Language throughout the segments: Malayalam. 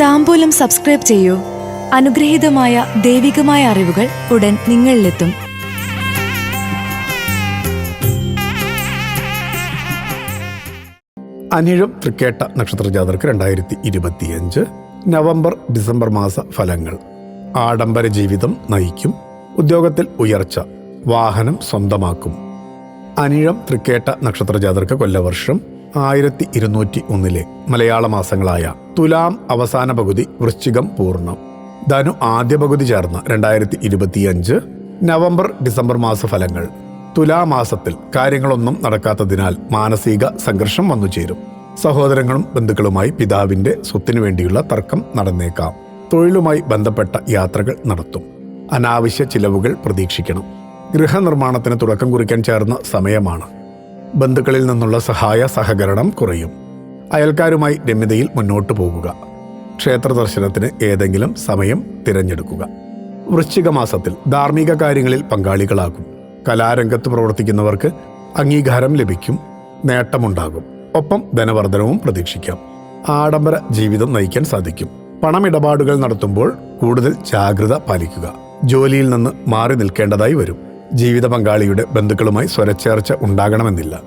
താമ്പൂലം സബ്സ്ക്രൈബ് ചെയ്യൂ. അനുഗ്രഹീതമായ ദൈവികമായ അറിവുകൾ ഉടൻ നിങ്ങളിലെത്തും. അനിഴം തൃക്കേട്ട നക്ഷത്ര ജാതർക്ക് രണ്ടായിരത്തി ഇരുപത്തിയഞ്ച് നവംബർ ഡിസംബർ മാസ ഫലങ്ങൾ. ആഡംബര ജീവിതം നയിക്കും. ഉദ്യോഗത്തിൽ ഉയർച്ച വാഹനം സ്വന്തമാക്കും. അനിഴം തൃക്കേട്ട നക്ഷത്ര ജാതർക്ക് കൊല്ലവർഷം ആയിരത്തി ഇരുന്നൂറ്റി ഒന്നിലെ മലയാള മാസങ്ങളായ തുലാം അവസാന പകുതി വൃശ്ചികം പൂർണം. ധനു ആദ്യ പകുതി ചേർന്ന രണ്ടായിരത്തി ഇരുപത്തിയഞ്ച് നവംബർ ഡിസംബർ മാസ ഫലങ്ങൾ തുലാമാസത്തിൽ കാര്യങ്ങളൊന്നും നടക്കാത്തതിനാൽ മാനസിക സംഘർഷം വന്നു ചേരും. സഹോദരങ്ങളും ബന്ധുക്കളുമായി പിതാവിന്റെ സ്വത്തിനു വേണ്ടിയുള്ള തർക്കം നടന്നേക്കാം. തൊഴിലുമായി ബന്ധപ്പെട്ട യാത്രകൾ നടത്തും. അനാവശ്യ ചിലവുകൾ പ്രതീക്ഷിക്കണം. ഗൃഹനിർമ്മാണത്തിന് തുടക്കം കുറിക്കാൻ ചേർന്ന സമയമാണ്. ബന്ധുക്കളിൽ നിന്നുള്ള സഹായ സഹകരണം കുറയും. അയൽക്കാരുമായി രമ്യതയിൽ മുന്നോട്ടു പോകുക. ക്ഷേത്ര ദർശനത്തിന് ഏതെങ്കിലും സമയം തിരഞ്ഞെടുക്കുക. വൃശ്ചിക മാസത്തിൽ ധാർമ്മിക കാര്യങ്ങളിൽ പങ്കാളികളാകും. കലാരംഗത്ത് പ്രവർത്തിക്കുന്നവർക്ക് അംഗീകാരം ലഭിക്കും. നേട്ടമുണ്ടാകും. ഒപ്പം ധനവർദ്ധനവും പ്രതീക്ഷിക്കാം. ആഡംബര ജീവിതം നയിക്കാൻ സാധിക്കും. പണമിടപാടുകൾ നടത്തുമ്പോൾ കൂടുതൽ ജാഗ്രത പാലിക്കുക. ജോലിയിൽ നിന്ന് മാറി നിൽക്കേണ്ടതായി വരും. ജീവിത പങ്കാളിയുടെ ബന്ധുക്കളുമായി സ്വരച്ചേർച്ച ഉണ്ടാകണമെന്നില്ല.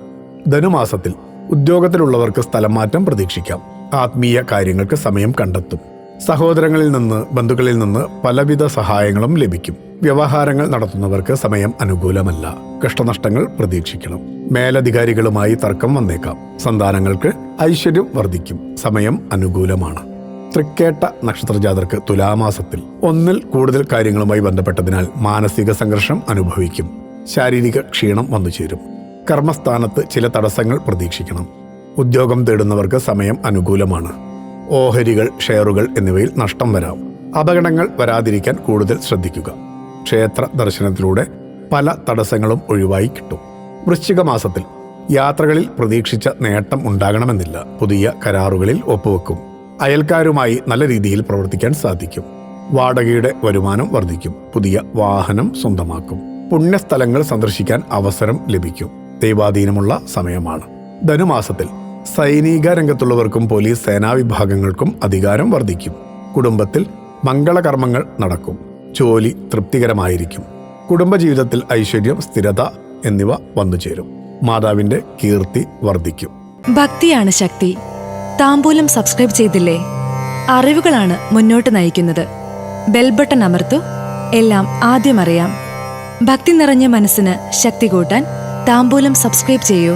ധനുമാസത്തിൽ ഉദ്യോഗത്തിലുള്ളവർക്ക് സ്ഥലം മാറ്റം പ്രതീക്ഷിക്കാം. ആത്മീയ കാര്യങ്ങൾക്ക് സമയം കണ്ടെത്തും. സഹോദരങ്ങളിൽ നിന്ന് ബന്ധുക്കളിൽ നിന്ന് പലവിധ സഹായങ്ങളും ലഭിക്കും. വ്യവഹാരങ്ങൾ നടത്തുന്നവർക്ക് സമയം അനുകൂലമല്ല. കഷ്ടനഷ്ടങ്ങൾ പ്രതീക്ഷിക്കണം. മേലധികാരികളുമായി തർക്കം വന്നേക്കാം. സന്താനങ്ങൾക്ക് ഐശ്വര്യം വർദ്ധിക്കും. സമയം അനുകൂലമാണ്. തൃക്കേട്ട നക്ഷത്രജാതർക്ക് തുലാമാസത്തിൽ ഒന്നിൽ കൂടുതൽ കാര്യങ്ങളുമായി ബന്ധപ്പെട്ടതിനാൽ മാനസിക സംഘർഷം അനുഭവിക്കും. ശാരീരിക ക്ഷീണം വന്നു ചേരും കർമ്മസ്ഥാനത്ത് ചില തടസ്സങ്ങൾ പ്രതീക്ഷിക്കണം. ഉദ്യോഗം തേടുന്നവർക്ക് സമയം അനുകൂലമാണ്. ഓഹരികൾ ഷെയറുകൾ എന്നിവയിൽ നഷ്ടം വരാം. അപകടങ്ങൾ വരാതിരിക്കാൻ കൂടുതൽ ശ്രദ്ധിക്കുക. ക്ഷേത്ര ദർശനത്തിലൂടെ പല തടസ്സങ്ങളും ഒഴിവായി കിട്ടും. വൃശ്ചിക മാസത്തിൽ യാത്രകളിൽ പ്രതീക്ഷിച്ച നേട്ടം ഉണ്ടാകണമെന്നില്ല. പുതിയ കരാറുകളിൽ ഒപ്പുവെക്കും. അയൽക്കാരുമായി നല്ല രീതിയിൽ പ്രവർത്തിക്കാൻ സാധിക്കും. വാടകയുടെ വരുമാനം വർദ്ധിക്കും. പുതിയ വാഹനം സ്വന്തമാക്കും. പുണ്യസ്ഥലങ്ങൾ സന്ദർശിക്കാൻ അവസരം ലഭിക്കും. ദൈവാധീനമുള്ള സമയമാണ്. ധനുമാസത്തിൽ സൈനിക രംഗത്തുള്ളവർക്കും പോലീസ് സേനാ വിഭാഗങ്ങൾക്കും അധികാരം വർദ്ധിക്കും. കുടുംബത്തിൽ മംഗളകർമ്മങ്ങൾ നടക്കും. ജോലി തൃപ്തികരമായിരിക്കും. കുടുംബജീവിതത്തിൽ ഐശ്വര്യം സ്ഥിരത എന്നിവ വന്നുചേരും. മാതാവിന്റെ കീർത്തി വർദ്ധിക്കും. ഭക്തിയാണ് ശക്തി. താമ്പൂലം സബ്സ്ക്രൈബ് ചെയ്തില്ലേ? അറിവുകളാണ് മുന്നോട്ട് നയിക്കുന്നത്. ബെൽ ബട്ടൺ അമർത്തു. എല്ലാം ആദ്യം അറിയാം. ഭക്തി നിറഞ്ഞ മനസ്സിന് ശക്തി കൂട്ടാൻ താമ്പൂലം സബ്സ്ക്രൈബ് ചെയ്യൂ.